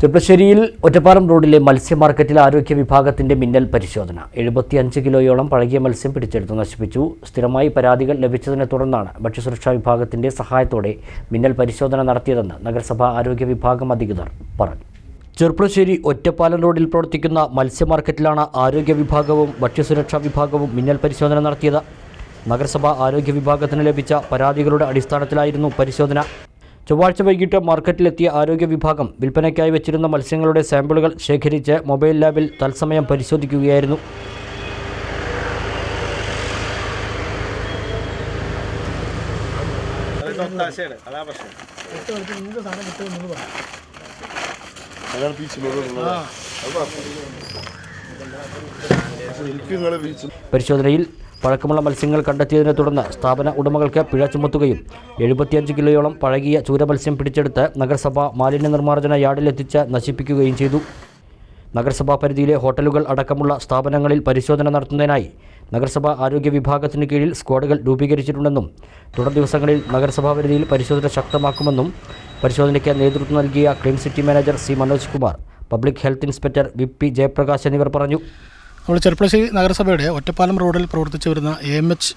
ചെറുപ്പശ്ശേരിയിൽ ഒറ്റപ്പാലം റോഡിലെ മത്സ്യ മാർക്കറ്റിൽ ആരോഗ്യ വിഭാഗത്തിന്റെ മിന്നൽ പരിശോധന. എഴുപത്തിയഞ്ച് കിലോയോളം പഴകിയ മത്സ്യം പിടിച്ചെടുത്ത് നശിപ്പിച്ചു. സ്ഥിരമായി പരാതികൾ ലഭിച്ചതിനെ തുടർന്നാണ് ഭക്ഷ്യസുരക്ഷാ വിഭാഗത്തിന്റെ സഹായത്തോടെ മിന്നൽ പരിശോധന നടത്തിയതെന്ന് നഗരസഭാ ആരോഗ്യ വിഭാഗം അധികൃതർ പറഞ്ഞു. ചെറുപ്പശ്ശേരി ഒറ്റപ്പാലം റോഡിൽ പ്രവർത്തിക്കുന്ന മത്സ്യ മാർക്കറ്റിലാണ് ആരോഗ്യ വിഭാഗവും ഭക്ഷ്യസുരക്ഷാ വിഭാഗവും മിന്നൽ പരിശോധന നടത്തിയത്. നഗരസഭാ ആരോഗ്യ വിഭാഗത്തിന് ലഭിച്ച പരാതികളുടെ അടിസ്ഥാനത്തിലായിരുന്നു പരിശോധന. ചൊവ്വാഴ്ച വൈകിട്ട് മാർക്കറ്റിലെത്തിയ ആരോഗ്യ വിഭാഗം വിൽപ്പനയ്ക്കായി വെച്ചിരുന്ന മത്സ്യങ്ങളുടെ സാമ്പിളുകൾ ശേഖരിച്ച് മൊബൈൽ ലാബിൽ തത്സമയം പരിശോധിക്കുകയായിരുന്നു. പരിശോധനയിൽ പഴക്കമുള്ള മത്സ്യങ്ങൾ കണ്ടെത്തിയതിനെ തുടർന്ന് സ്ഥാപന ഉടമകൾക്ക് പിഴ ചുമത്തുകയും എഴുപത്തിയഞ്ച് കിലോയോളം പഴകിയ ചൂരമത്സ്യം പിടിച്ചെടുത്ത് നഗരസഭ മാലിന്യ നിർമ്മാർജന യാർഡിലെത്തിച്ച് നശിപ്പിക്കുകയും ചെയ്തു. നഗരസഭാ പരിധിയിലെ ഹോട്ടലുകൾ അടക്കമുള്ള സ്ഥാപനങ്ങളിൽ പരിശോധന നടത്തുന്നതിനായി നഗരസഭാ ആരോഗ്യ വിഭാഗത്തിന് കീഴിൽ സ്ക്വാഡുകൾ രൂപീകരിച്ചിട്ടുണ്ടെന്നും തുടർ ദിവസങ്ങളിൽ നഗരസഭാ പരിധിയിൽ പരിശോധന ശക്തമാക്കുമെന്നും പരിശോധനയ്ക്ക് നേതൃത്വം നൽകിയ clean city manager C Manoj Kumar public health inspector V P Jayaprakash എന്നിവർ പറഞ്ഞു. നമ്മൾ ചെറുപ്പശ്ശേരി നഗരസഭയുടെ ഒറ്റപ്പാലം റോഡിൽ പ്രവർത്തിച്ചു വരുന്ന A M H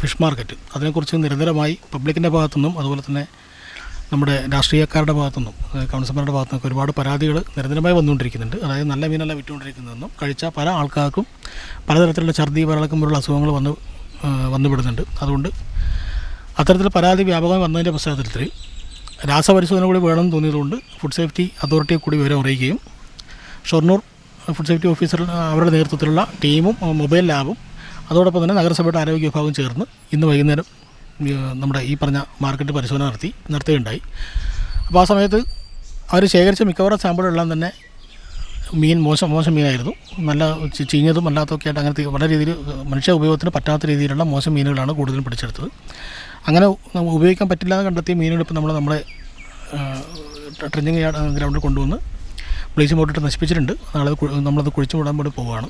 fish market. അതിനെക്കുറിച്ച് നിരന്തരമായി പബ്ലിക്കിന്റെ ഭാഗത്തുനിന്നും അതുപോലെ തന്നെ നമ്മുടെ രാഷ്ട്രീയക്കാരുടെ ഭാഗത്തുനിന്നും നിന്നും കൗൺസിലർമാരുടെ ഭാഗത്തുനിന്നൊക്കെ ഒരുപാട് പരാതികൾ നിരന്തരമായി വന്നുകൊണ്ടിരിക്കുന്നുണ്ട്. അതായത് നല്ല മീനല്ല വിറ്റുകൊണ്ടിരിക്കുന്നതെന്നും കഴിച്ച പല ആൾക്കാർക്കും പലതരത്തിലുള്ള ഛർദി വരളക്കം പോലുള്ള അസുഖങ്ങൾ വന്ന് വന്നുപെടുന്നുണ്ട്. അതുകൊണ്ട് അത്തരത്തിൽ പരാതി വ്യാപകമായി വന്നതിന്റെ പശ്ചാത്തലത്തിൽ രാസപരിശോധന കൂടി വേണമെന്ന് തോന്നിയതുകൊണ്ട് ഫുഡ് സേഫ്റ്റി അതോറിറ്റിയെ കൂടി വിവരം അറിയിക്കുകയും ഷൊർണൂർ ഫുഡ് സേഫ്റ്റി ഓഫീസർ അവരുടെ നേതൃത്വത്തിലുള്ള ടീമും മൊബൈൽ ലാബും അതോടൊപ്പം തന്നെ നഗരസഭയുടെ ആരോഗ്യ വിഭാഗം ചേർന്ന് ഇന്ന് വൈകുന്നേരം നമ്മുടെ ഈ പറഞ്ഞ മാർക്കറ്റ് പരിശോധന നടത്തി നടത്തുകയുണ്ടായി. അപ്പോൾ ആ സമയത്ത് അവർ ശേഖരിച്ച മിക്കവാറും സാമ്പിളെല്ലാം തന്നെ മീൻ മോശം മോശം മീനായിരുന്നു. നല്ല ചീഞ്ഞതും അല്ലാത്തതൊക്കെ ആയിട്ട് അങ്ങനത്തെ വളരെ രീതിയിൽ മനുഷ്യ ഉപയോഗത്തിന് പറ്റാത്ത രീതിയിലുള്ള മോശം മീനുകളാണ് കൂടുതലും പിടിച്ചെടുത്തത്. അങ്ങനെ ഉപയോഗിക്കാൻ പറ്റില്ല എന്ന് കണ്ടെത്തിയ മീനുകൾ ഇപ്പോൾ നമ്മൾ നമ്മുടെ ട്രെഞ്ചിങ് ഗ്രൗണ്ടിൽ കൊണ്ടുവന്ന് ബ്ലീച്ചിങ് പൗഡർ ഇട്ട് നശിപ്പിച്ചിട്ടുണ്ട്. നാളെ നമ്മളത് കുഴിച്ചു വിടാൻ വേണ്ടി പോവുകയാണ്.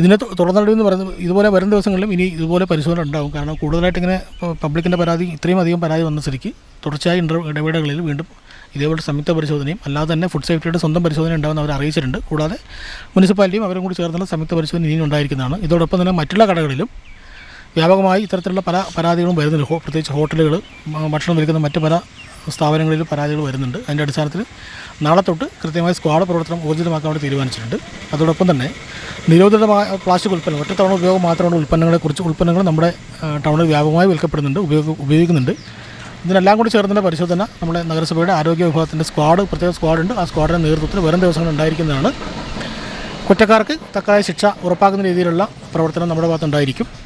ഇതിനെ തുടർന്നടി എന്ന് പറയുന്നത് ഇതുപോലെ വരും ദിവസങ്ങളിലും ഇനി ഇതുപോലെ പരിശോധന ഉണ്ടാകും കാരണം കൂടുതലായിട്ട് ഇങ്ങനെ പബ്ലിക്കിന്റെ പരാതി ഇത്രയും അധികം പരാതി വന്ന സ്ഥിതിക്ക് തുടർച്ചയായി ഇടവേളകളിൽ വീണ്ടും ഇതേപോലെ സംയുക്ത പരിശോധനയും അല്ലാതെ തന്നെ ഫുഡ് സേഫ്റ്റിയുടെ സ്വന്തം പരിശോധന ഉണ്ടാകുമെന്ന് അവർ അറിയിച്ചിട്ടുണ്ട്. കൂടാതെ മുനിസിപ്പാലിറ്റിയും അവരും കൂടി ചേർന്നുള്ള സംയുക്ത പരിശോധന ഇനിയും ഉണ്ടായിരിക്കുന്നതാണ്. ഇതോടൊപ്പം തന്നെ മറ്റുള്ള കടകളിലും വ്യാപകമായി ഇത്തരത്തിലുള്ള പല പരാതികളും വരുന്നുണ്ട്. പ്രത്യേകിച്ച് ഹോട്ടലുകൾ ഭക്ഷണം വിൽക്കുന്ന മറ്റ് പല സ്ഥാപനങ്ങളിലും പരാതികൾ വരുന്നുണ്ട്. അതിന്റെ അടിസ്ഥാനത്തിൽ നാളെ തൊട്ട് കൃത്യമായ സ്ക്വാഡ് പ്രവർത്തനം ഊർജിതമാക്കാൻ വേണ്ടി തീരുമാനിച്ചിട്ടുണ്ട്. അതോടൊപ്പം തന്നെ നിരോധിതമായ പ്ലാസ്റ്റിക് ഉൽപ്പന്നം ഒറ്റത്തവണ ഉപയോഗം മാത്രമുള്ള ഉൽപ്പന്നങ്ങളെക്കുറിച്ച് ഉൽപ്പന്നങ്ങൾ നമ്മുടെ ടൗണിൽ വ്യാപകമായി വിൽക്കപ്പെടുന്നുണ്ട് ഉപയോഗ ഉപയോഗിക്കുന്നുണ്ട്. ഇതിനെല്ലാം കൂടി ചേർന്നുള്ള പരിശോധന നമ്മുടെ നഗരസഭയുടെ ആരോഗ്യ വിഭാഗത്തിന്റെ സ്ക്വാഡ് പ്രത്യേക സ്ക്വാഡുണ്ട് ആ സ്ക്വാഡിന്റെ നേതൃത്വത്തിൽ വരും ദിവസങ്ങൾ ഉണ്ടായിരിക്കുന്നതാണ്. കുറ്റക്കാർക്ക് തക്കതായ ശിക്ഷ ഉറപ്പാക്കുന്ന രീതിയിലുള്ള പ്രവർത്തനം നമ്മുടെ ഭാഗത്തുണ്ടായിരിക്കും.